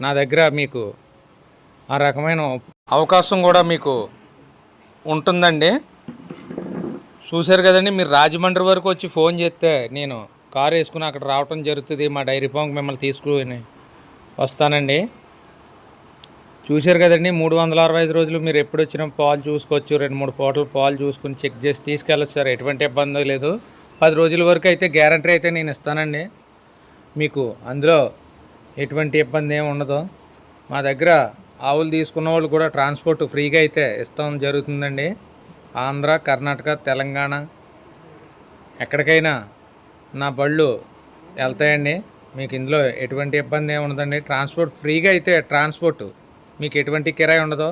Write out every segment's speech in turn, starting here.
నా దగ్గర మీకు ఆ రకమైన అవకాశం కూడా మీకు ఉంటుందండి. చూశారు కదండి మీరు రాజమండ్రి వరకు వచ్చి ఫోన్ చేస్తే నేను కారు వేసుకుని అక్కడ రావటం జరుగుతుంది మా డైరీ ఫామ్కి మిమ్మల్ని తీసుకుని వస్తానండి. చూశారు కదండి మూడు వందల అరవై ఐదు రోజులు మీరు ఎప్పుడు వచ్చినా పాలు చూసుకోవచ్చు రెండు మూడు పూటలు పాలు చూసుకుని చెక్ చేసి తీసుకెళ్ళచ్చు సార్ ఎటువంటి ఇబ్బంది లేదు. పది రోజుల వరకు అయితే గ్యారంటీ అయితే నేను ఇస్తానండి. మీకు అందులో ఎటువంటి ఇబ్బంది ఏమి ఉండదు. మా దగ్గర ఆవులు తీసుకున్న వాళ్ళు కూడా ట్రాన్స్పోర్ట్ ఫ్రీగా అయితే ఇస్తాం జరుగుతుందండి. ఆంధ్ర కర్ణాటక తెలంగాణ ఎక్కడికైనా నా బళ్ళు వెళ్తాయండి. మీకు ఇందులో ఎటువంటి ఇబ్బంది ఏమి ఉండదండి. ట్రాన్స్పోర్ట్ ఫ్రీగా అయితే ట్రాన్స్పోర్ట్ మీకు ఎటువంటి కిరాయి ఉండదో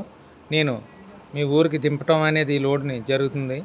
నేను మీ ఊరికి దింపటం అనేది ఈ లోడ్ని జరుగుతుంది.